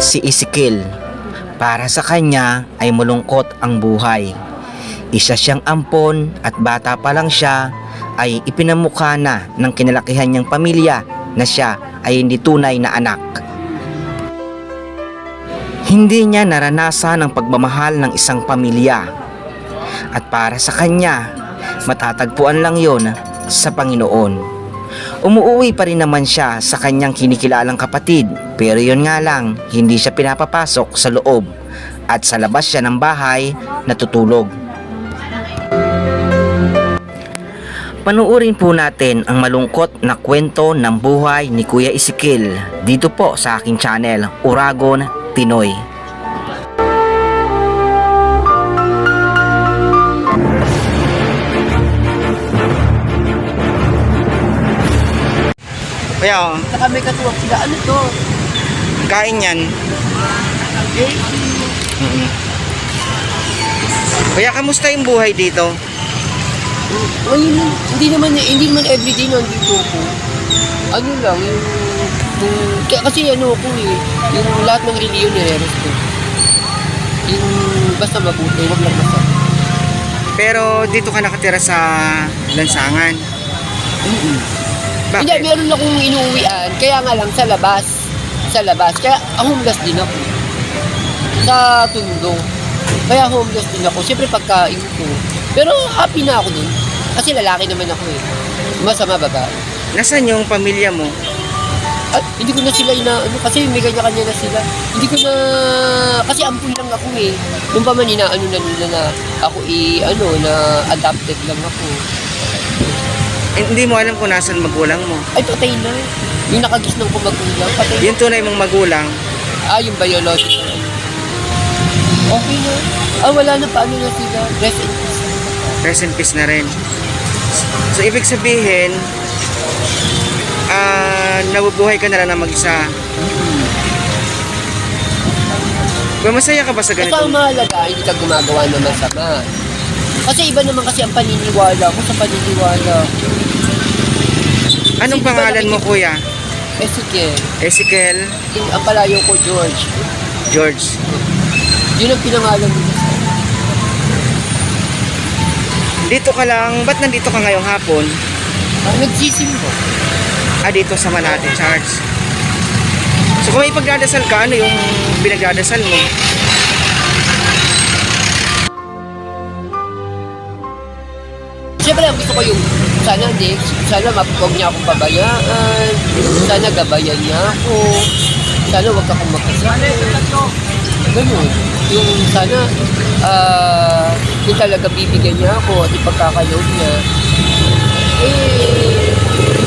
si Ezekiel. Para sa kanya ay malungkot ang buhay. Isa siyang ampon at bata pa lang siya ay ipinamukha na ng kinalakihan niyang pamilya na siya ay hindi tunay na anak. Hindi niya naranasan ang pagmamahal ng isang pamilya. At para sa kanya, matatagpuan lang yon sa Panginoon. Umuuwi pa rin naman siya sa kanyang kinikilalang kapatid pero yon nga lang hindi siya pinapapasok sa loob at sa labas siya ng bahay natutulog. Panuorin po natin ang malungkot na kwento ng buhay ni Kuya Ezekiel dito po sa aking channel Uragon Pinoy. Kaya oh, Saka may katuwag sila. Ano to? kain yan. Mm Kaya kamusta yung buhay dito? ngayon, hindi naman, hindi naman everyday nandito ako. Ano lang, yung, yung kaya kasi ano ako eh, yung lahat ng reliyon nire-respect. Yung basta mabuti, wag lang basta. Pero dito ka nakatira sa lansangan. Bakit? Hindi, meron akong inuwian, kaya nga lang sa labas. Sa labas. Kaya ah, homeless din ako. Sa tundo. Kaya homeless din ako. Siyempre pagkain ko. Pero happy na ako dun. Kasi lalaki naman ako eh. Masama babae. Nasaan yung pamilya mo? At hindi ko na sila ina, ano, kasi may kanya-kanya na sila. Hindi ko na, kasi ampun lang ako eh. Nung pa man inaano na nila na ako i, ano, na adopted lang ako. Eh, hindi mo alam kung nasaan magulang mo. Ay, patay na. Yung nakagis ng kumagulang, patay na. Yung tunay mong magulang, Ah, yung biological. Okay na. Ah, wala na paano na sila. Rest in peace. rest in peace na rin. So, ibig sabihin, ah, nabubuhay ka na lang na mag-isa. Ba, masaya ka ba sa Ito ganito? ang mahalaga, hindi ka gumagawa ng masama. Kasi iba naman kasi ang paniniwala ko sa paniniwala. Anong pangalan mo, kuya? Sige, Ezekiel yung, ang palayo ko George. George. Yun ang pinangalan sa Dito ka lang, ba't nandito ka ngayong hapon? Ang nagsisimbo. Ah, dito sa Malate Church. So, kung may pagdadasal ka, ano yung pinagdadasal mo? Siyempre, gusto ko yung sana hindi, sana mapag niya akong pabayaan, sana gabayan niya ako, sana wag akong makasakit. Ganun. Yung sana, ah, kung talaga bibigyan niya ako at ipagkakalob niya, eh,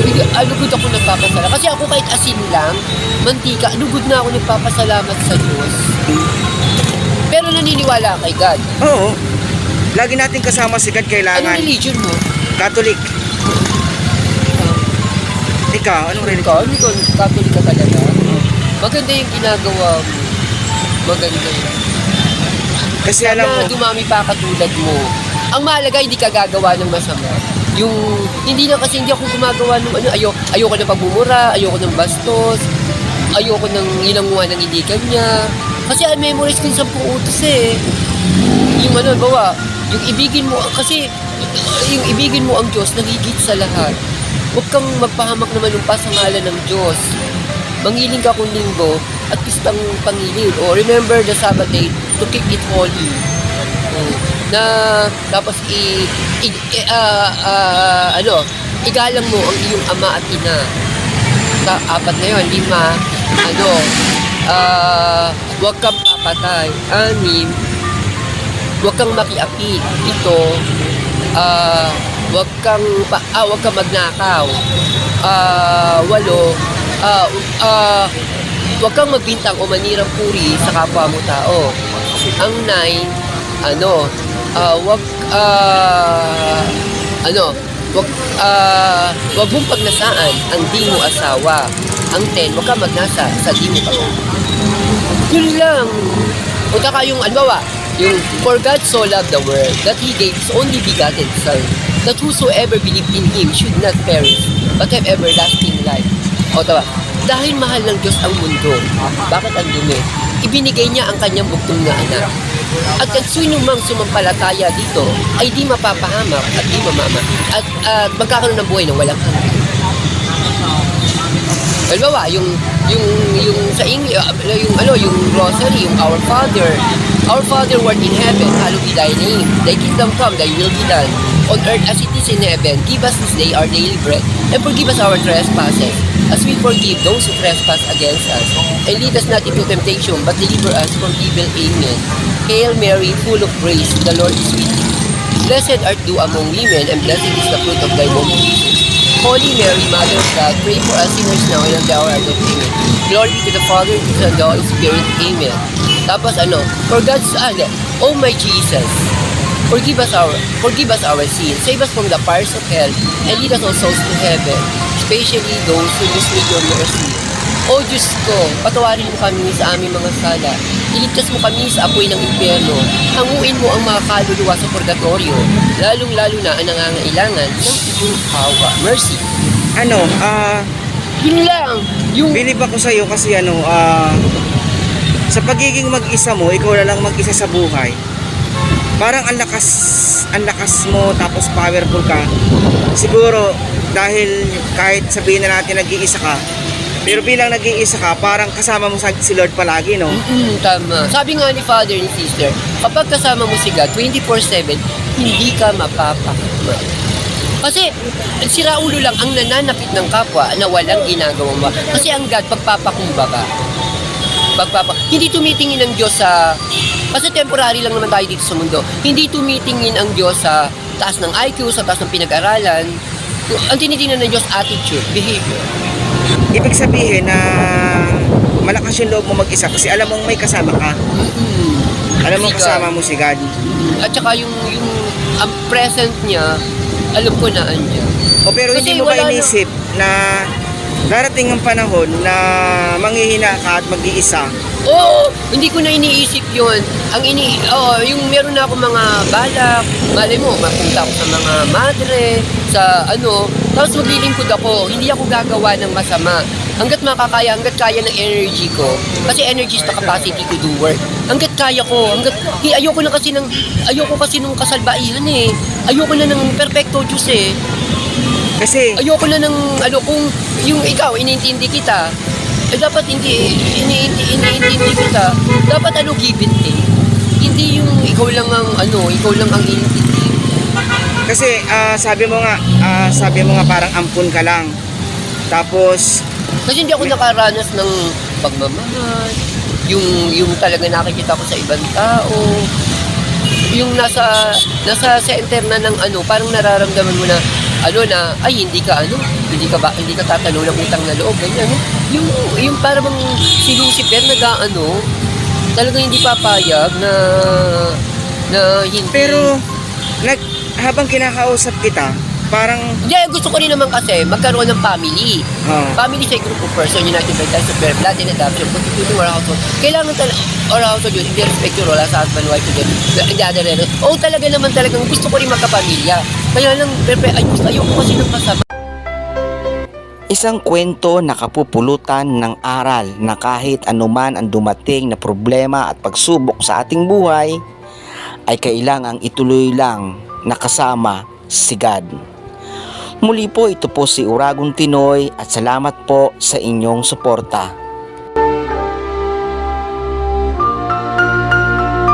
bigyan- alugod ako nagpapasalamat. Kasi ako kahit asin lang, mantika, alugod na ako nagpapasalamat sa Diyos. Pero naniniwala kay God. Oo. Lagi natin kasama si God Anong kailangan. religion mo? Catholic. Ikaw, anong religion? Ikaw, ano ikaw, Catholic ka talaga? Maganda yung ginagawa mo. Maganda yun. Kasi alam mo, dumami pa katulad mo. Ang mahalaga, hindi ka gagawa ng masama. Yung, hindi na kasi hindi ako gumagawa ng ano, ayo, ayoko ng pagmumura, ayoko ng bastos, ayoko ng inanguhan ng hindi kanya. Kasi I memorize ko yung sampung utos eh. Yung ano, bawa, yung ibigin mo, kasi yung ibigin mo ang Diyos, nagigit sa lahat. Huwag kang magpahamak naman ng pasangalan ng Diyos. Mangiling ka kung linggo at pistang pangilin. O remember the Sabbath day to keep it holy. O, na tapos i, i, i ah, ah, ano, igalang mo ang iyong ama at ina. Sa apat na yun, lima, ano, ah, huwag kang papatay. Anim, huwag kang makiapit. Ito, ah, huwag kang, pa, ah, huwag kang magnakaw. Ah, walo, ah, ah, huwag kang magbintang o manirang puri sa kapwa mo tao. Ang nine, ano, ah, wag, ah, ano, wag, ah, wag mong pagnasaan ang di mo asawa. Ang ten, wag kang magnasa sa di mo pag Yun lang. O taka yung, yung, For God so loved the world, that He gave His only begotten Son, that whosoever believed in Him should not perish, but have everlasting life. O tawa, dahil mahal ng Diyos ang mundo. Bakit ang dumi? Ibinigay niya ang kanyang bugtong na anak. At ang sino mang sumampalataya dito ay di mapapahamak at di mamama at at magkakaroon ng buhay na walang hanggan. Halimbawa, yung yung yung sa English, yung ano, yung rosary, yung Our Father, Our Father who art in heaven, hallowed be thy name. Thy kingdom come, thy will be done on earth as it is in heaven. Give us this day our daily bread, and forgive us our trespasses, as we forgive those who trespass against us. And lead us not into temptation, but deliver us from evil. Amen. Hail Mary, full of grace, the Lord is with thee. Blessed art thou among women, and blessed is the fruit of thy womb, Jesus. Holy Mary, Mother of God, pray for us sinners now and at the hour of our death. Glory be to the Father, to the Son, and the Holy Spirit. Amen. Tapos ano, for God's, ah, hindi. Oh my Jesus, forgive us our, forgive us our sins, save us from the fires of hell, and lead us all souls to heaven, especially those who most need your mercy. O Diyos ko, patawarin mo kami sa aming mga sala. Iligtas mo kami sa apoy ng impyerno. Hanguin mo ang mga kaluluwa sa purgatorio, lalong-lalo na ang nangangailangan ng iyong hawa. Mercy. Ano, ah, Yun lang. Yung bilib ako sa'yo kasi ano, ah, sa pagiging mag-isa mo, ikaw na lang mag-isa sa buhay. Parang ang lakas, ang lakas mo tapos powerful ka. Siguro dahil kahit sabihin na natin nag-iisa ka, pero bilang nag-iisa ka, parang kasama mo si Lord palagi, no? Mm, tama. Sabi nga ni father and sister, kapag kasama mo si God 24-7, hindi ka mapapahama. Kasi si Raulo lang ang nananapit ng kapwa na walang ginagawa mo. Kasi ang God, pagpapakumbaba. Pagpapa, hindi tumitingin ang Diyos sa... Kasi temporary lang naman tayo dito sa mundo. Hindi tumitingin ang Diyos sa taas ng IQ, sa taas ng pinag-aralan. Ang tinitingnan ng Diyos, attitude, behavior. Ibig sabihin na malakas yung loob mo mag-isa kasi alam mong may kasama ka. Mm-mm. Alam mo Si kasama mo si God. At saka yung, yung ang present niya, alam ko na andyan. O pero Kasi hindi mo ba wala na- inisip na darating ang panahon na manghihina ka at mag-iisa? Oo, hindi ko na iniisip yon. Ang ini, oh, yung meron na ako mga balak, malay mo, mapunta ako sa mga madre, sa ano, tapos maglilingkod ako, hindi ako gagawa ng masama. Hanggat makakaya, hanggat kaya ng energy ko, kasi energy is the capacity to do work. Hanggat kaya ko, hanggat, hi, ayoko na kasi ng, ayoko kasi nung kasalbaihan eh. Ayoko na ng perfecto Diyos eh. Kasi ayoko na ng ano kung yung ikaw iniintindi kita eh dapat hindi iniintindi, kita. Dapat ano give and take. Hindi yung ikaw lang ang ano ikaw lang ang iniintindi kasi ah, sabi mo nga ah, sabi mo nga parang ampun ka lang. Tapos kasi hindi ako nakaranas ng pagmamahal yung yung talaga nakikita ko sa ibang tao. Yung nasa nasa center na ng ano parang nararamdaman mo na ano na ay hindi ka ano hindi ka ba hindi ka tatalo ng utang na loob ganyan yung yung parang si Lucifer nag-ano talagang hindi papayag na na hindi. Pero nag habang kinakausap kita, parang hindi gusto ko rin naman kasi magkaroon ng family ah, Family sa group of person united by ties of their blood and adoption constituting our household. Kailangan talaga, our household yun, hindi respect your role as husband, wife, and the, the other relo. Oo, talaga naman talagang gusto ko rin magkapamilya. Kaya lang, pepe, ay, gusto, ayoko kasi ng kasama. Isang kwento na kapupulutan ng aral na kahit anuman ang dumating na problema at pagsubok sa ating buhay, ay kailangang ituloy lang na kasama si God. Muli po ito po si Uragon Tinoy at salamat po sa inyong suporta.